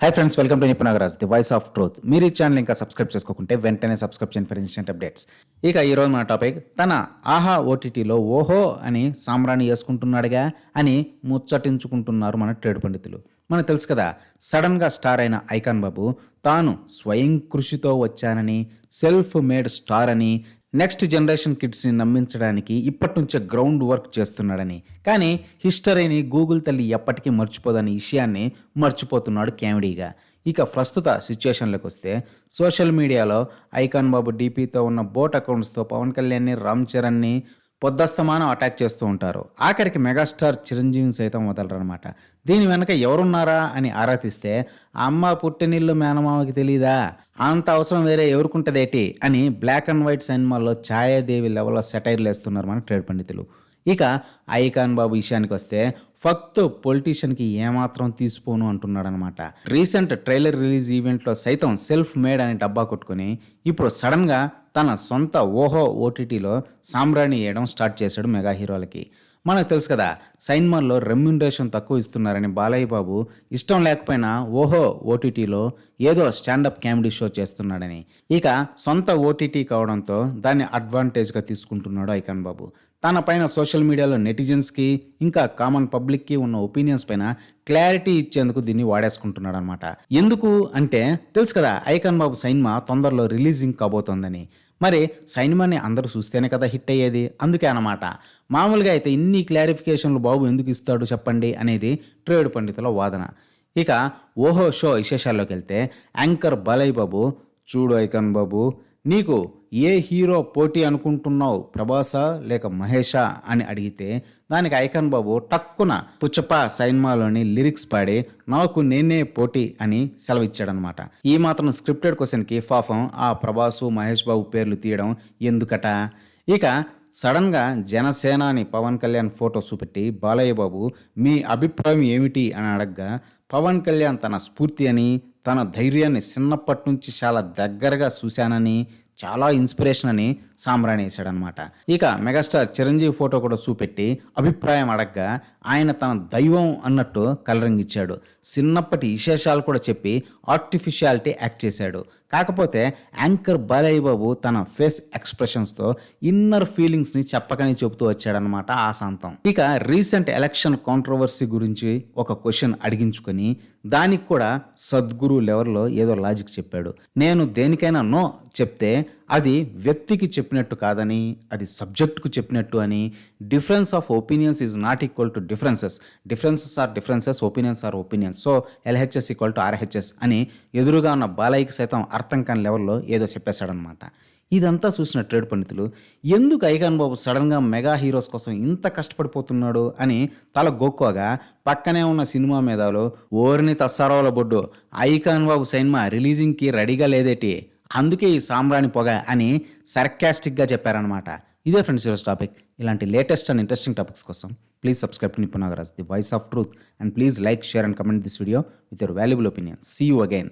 Hi friends welcome to Nipunagaraj the voice of truth మీరు ఈ channel ఇంకా subscribe చేసుకోకుంటే వెంటనే సబ్స్క్రైబ్ చేయండి ఫర్ ఇన్స్టెంట్ అప్డేట్స్ ఇక ఈరోజు మన టాపిక్ తన ఆహా ఓటీటీలో ఓహో అని సామ్రాణి వేసుకుంటున్నాడుగా అని ముచ్చటించుకుంటున్నారు మన ట్రేడ్ పండితులు. మనకు తెలుసు కదా సడన్గా స్టార్ అయిన ఐకాన్ బాబు తాను స్వయం కృషితో వచ్చానని సెల్ఫ్ మేడ్ స్టార్ అని నెక్స్ట్ జనరేషన్ కిడ్స్ని నమ్మించడానికి ఇప్పటి నుంచే గ్రౌండ్ వర్క్ చేస్తున్నాడని. కానీ హిస్టరీని గూగుల్ తల్లి ఎప్పటికీ మర్చిపోదని విషయాన్ని మర్చిపోతున్నాడు కామెడీగా ఇక ప్రస్తుత సిచ్యుయేషన్లోకి వస్తే సోషల్ మీడియాలో ఐకాన్ బాబు డీపీతో ఉన్న బోట్ అకౌంట్స్తో పవన్ కళ్యాణ్ని రామ్ చరణ్ని పొద్దస్తమానం అటాక్ చేస్తూ ఉంటారు. ఆఖరికి మెగాస్టార్ చిరంజీవిని సైతం వదలరనమాట దీని వెనక ఎవరున్నారా అని ఆరా తీస్తే అమ్మ పుట్టినిల్లు మేనమామకి తెలీదా? అంత అవసరం వేరే ఎవరుకుంటదేటి? అని బ్లాక్ అండ్ వైట్ సినిమాల్లో ఛాయాదేవి లెవెల్లో సెటైర్లు వేస్తున్నారు మన ట్రేడ్ పండితులు. ఇక ఐకాన్ బాబు విషయానికి వస్తే ఫక్త్ పొలిటీషియన్కి ఏమాత్రం తీసుకోను అంటున్నాడు అనమాట రీసెంట్ ట్రైలర్ రిలీజ్ ఈవెంట్లో సైతం సెల్ఫ్ మేడ్ అనే డబ్బా కొట్టుకుని ఇప్పుడు సడన్గా తన సొంత ఓహో ఓటీటీలో సామ్రాణి వేయడం స్టార్ట్ చేశాడు మెగా హీరోలకి. మనకు తెలుసు కదా సైన్మాల్లో రెమ్యునరేషన్ తక్కువ ఇస్తున్నారని బాలయ్య బాబు ఇష్టం లేకపోయినా ఓహో ఓటీటీలో ఏదో స్టాండప్ కామెడీ షో చేస్తున్నాడని. ఇక సొంత ఓటీటీ కావడంతో దాన్ని అడ్వాంటేజ్గా తీసుకుంటున్నాడు ఐకాన్ బాబు. తన పైన సోషల్ మీడియాలో నెటిజన్స్కి ఇంకా కామన్ పబ్లిక్కి ఉన్న ఒపీనియన్స్ పైన క్లారిటీ ఇచ్చేందుకు దీన్ని వాడేసుకుంటున్నాడు అనమాట ఎందుకు అంటే తెలుసు కదా ఐకాన్ బాబు సైన్మా తొందరలో రిలీజింగ్ కాబోతోందని. మరి సైనిమాని అందరూ చూస్తేనే కదా హిట్ అయ్యేది? అందుకే అనమాట మామూలుగా అయితే ఇన్ని క్లారిఫికేషన్లు బాబు ఎందుకు ఇస్తాడు చెప్పండి అనేది ట్రేడ్ పండితుల వాదన. ఇక ఓహో షో విశేషాల్లోకి వెళ్తే యాంకర్ బాలయ్య బాబు చూడు ఐకాన్ బాబు నీకు ఏ హీరో పోటీ అనుకుంటున్నావు ప్రభాసా లేక మహేషా అని అడిగితే దానికి ఐకాన్ బాబు టక్కున పుచ్చప్ప సైన్మాలోని లిరిక్స్ పాడి నాకు నేనే పోటీ అని సెలవిచ్చాడనమాట ఈ మాత్రం స్క్రిప్టెడ్ క్వశ్చన్కి పాపం ఆ ప్రభాసు మహేష్ బాబు పేర్లు తీయడం ఎందుకట? ఇక సడన్గా జనసేనాని పవన్ కళ్యాణ్ ఫోటో చూపెట్టి బాలయ్య బాబు మీ అభిప్రాయం ఏమిటి అని అడగ్గా పవన్ కళ్యాణ్ తన స్ఫూర్తి అని తన ధైర్యాన్ని చిన్నప్పటి నుంచి చాలా దగ్గరగా చూశానని చాలా ఇన్స్పిరేషన్ అని సాంబ్రాణి వేశాడనమాట ఇక మెగాస్టార్ చిరంజీవి ఫోటో కూడా చూపెట్టి అభిప్రాయం అడగ్గా ఆయన తన దైవం అన్నట్టు కలరింగ్ ఇచ్చాడు. చిన్నప్పటి విశేషాలు కూడా చెప్పి ఆర్టిఫిషియాలిటీ యాక్ట్ చేశాడు. కాకపోతే యాంకర్ బాలయ్య బాబు తన ఫేస్ ఎక్స్ప్రెషన్స్తో ఇన్నర్ ఫీలింగ్స్ని చెప్పకనే చెబుతూ వచ్చాడనమాట ఆ సాంతం. ఇక రీసెంట్ ఎలక్షన్ కాంట్రవర్సీ గురించి ఒక క్వశ్చన్ అడిగించుకొని దానికి కూడా సద్గురు లెవెల్లో ఏదో లాజిక్ చెప్పాడు. నేను దేనికైనా నో చెప్తే అది వ్యక్తికి చెప్పినట్టు కాదని అది సబ్జెక్టుకు చెప్పినట్టు అని difference of opinions is not equal to differences. Differences are differences opinions are opinions. So L H S equal to R H S అని ఎదురుగా ఉన్న బాలయ్యకి సైతం అర్థం కాని లెవెల్లో ఏదో చెప్పేశాడనమాట. ఇదంతా చూసిన ట్రేడ్ పండితులు ఎందుకు ఐకాన్ బాబు సడన్గా మెగా హీరోస్ కోసం ఇంత కష్టపడిపోతున్నాడు? అని తల గోక్కోగా పక్కనే ఉన్న సినిమా మీదలో ఓరిని తస్సారోల బొడ్డు ఐకాన్ బాబు సినిమా రిలీజింగ్కి రెడీగా లేదేటి? అందుకే ఈ సాంబ్రాణి పొగ అని సర్కాస్టిక్గా చెప్పారనమాట ఇదే ఫ్రెండ్స్ ఈరోజు టాపిక్ ఇలాంటి లేటెస్ట్ అండ్ ఇంట్రెస్టింగ్ టాపిక్స్ కోసం please subscribe to Nipunagaraj the voice of truth and please like share and comment this video with your valuable opinion see you again